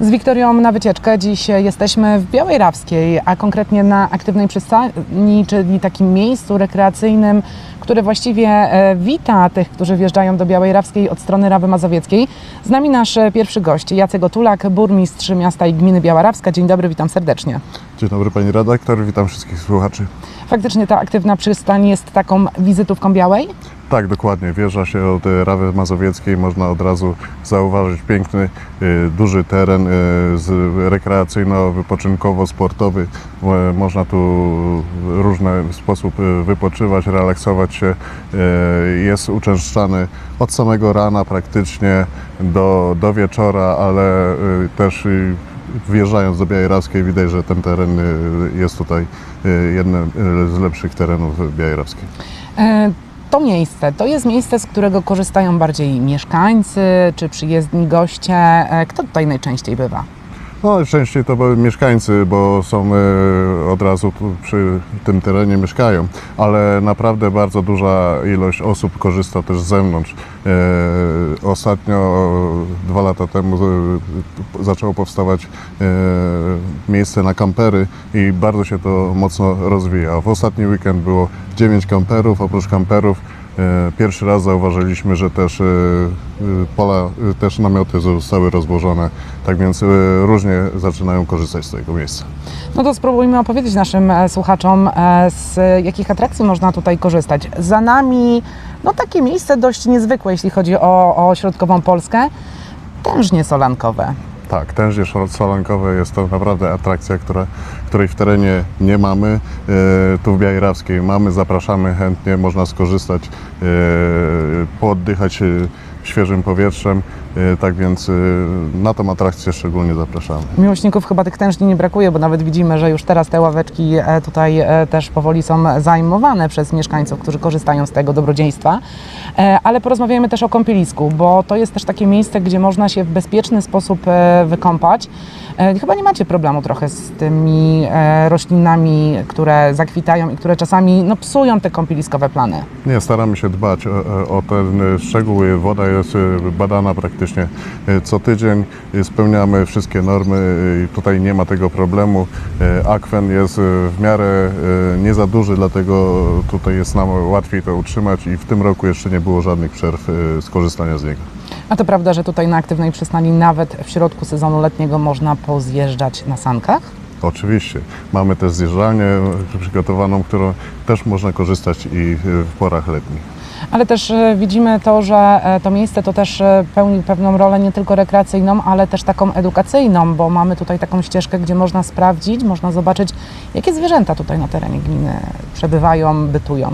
Z Wiktorią na wycieczkę. Dziś jesteśmy w Białej Rawskiej, a konkretnie na aktywnej przystani, czyli takim miejscu rekreacyjnym, które właściwie e, wita tych, którzy wjeżdżają do Białej Rawskiej od strony Rawy Mazowieckiej. Z nami nasz e, pierwszy gość, Jacek Otulak, burmistrz miasta i gminy Biała Rawska. Dzień dobry, witam serdecznie. Dzień dobry Pani redaktor, witam wszystkich słuchaczy. Faktycznie ta aktywna przystań jest taką wizytówką Białej? Tak, dokładnie. Wjeżdża się od e, Rawy Mazowieckiej, można od razu zauważyć piękny, e, duży teren e, rekreacyjno-wypoczynkowo-sportowy. Można tu w różny sposób wypoczywać, relaksować się. Jest uczęszczany od samego rana praktycznie do, do wieczora, ale też wjeżdżając do Białej Rawskiej widać, że ten teren jest tutaj jednym z lepszych terenów Białej Rawskiej. E, To miejsce, to jest miejsce, z którego korzystają bardziej mieszkańcy czy przyjezdni goście. E, Kto tutaj najczęściej bywa? No, częściej to były mieszkańcy, bo są e, od razu przy tym terenie mieszkają, ale naprawdę bardzo duża ilość osób korzysta też z zewnątrz. E, Ostatnio, dwa lata temu, e, zaczęło powstawać miejsce na kampery i bardzo się to mocno rozwija. W ostatni weekend było 9 kamperów, oprócz kamperów Pierwszy raz zauważyliśmy, że też e, e, pola, e, też namioty zostały rozłożone, tak więc e, różnie zaczynają korzystać z tego miejsca. No to spróbujmy opowiedzieć naszym e, słuchaczom, e, z jakich atrakcji można tutaj korzystać. Za nami no takie miejsce dość niezwykłe, jeśli chodzi o, o środkową Polskę. Tężnie solankowe. Tak, tężnie solankowe jest to naprawdę atrakcja, która, której w terenie nie mamy. E, Tu w Białej mamy, zapraszamy chętnie, można skorzystać, e, pooddychać e, świeżym powietrzem, e, tak więc e, na tą atrakcję szczególnie zapraszamy. Miłośników chyba tych tężni nie brakuje, bo nawet widzimy, że już teraz te ławeczki e, tutaj e, też powoli są zajmowane przez mieszkańców, którzy korzystają z tego dobrodziejstwa. E, Ale porozmawiajmy też o kąpielisku, bo to jest też takie miejsce, gdzie można się w bezpieczny sposób wykąpać. Chyba nie macie problemu trochę z tymi roślinami, które zakwitają i które czasami no, psują te kąpieliskowe plany. Nie, staramy się dbać o, o ten szczegół. Woda jest e, badana praktycznie e, co tydzień. Spełniamy wszystkie normy e, i tutaj nie ma tego problemu. Akwen jest w miarę nie za duży, dlatego tutaj jest nam łatwiej to utrzymać i w tym roku jeszcze nie było żadnych przerw skorzystania z niego. A to prawda, że tutaj na aktywnej przystani nawet w środku sezonu letniego można pozjeżdżać na sankach? Oczywiście. Mamy też zjeżdżalnię przygotowaną, którą też można korzystać i w porach letnich. Ale też e, widzimy to, że e, to miejsce to też e, pełni pewną rolę nie tylko rekreacyjną, ale też taką edukacyjną, bo mamy tutaj taką ścieżkę, gdzie można sprawdzić, można zobaczyć, jakie zwierzęta tutaj na terenie gminy przebywają, bytują.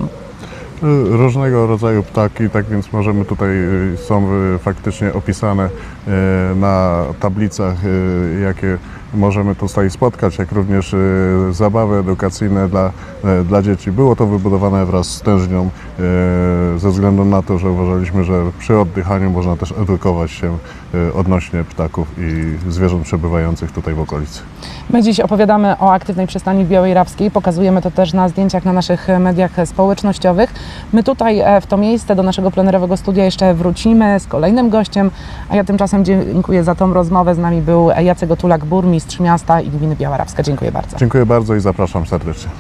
Różnego rodzaju ptaki, tak więc możemy tutaj, są faktycznie opisane na tablicach, jakie możemy tutaj spotkać, jak również zabawy edukacyjne dla, dla dzieci. Było to wybudowane wraz z tężnią ze względu na to, że uważaliśmy, że przy oddychaniu można też edukować się y, odnośnie ptaków i zwierząt przebywających tutaj w okolicy. My dziś opowiadamy o aktywnej przystani Białej Rawskiej, pokazujemy to też na zdjęciach na naszych mediach społecznościowych. My tutaj e, w to miejsce do naszego plenerowego studia jeszcze wrócimy z kolejnym gościem, a ja tymczasem dziękuję za tą rozmowę. Z nami był Jacek Otulak, burmistrz miasta i gminy Biała Rawska. Dziękuję bardzo. Dziękuję bardzo i zapraszam serdecznie.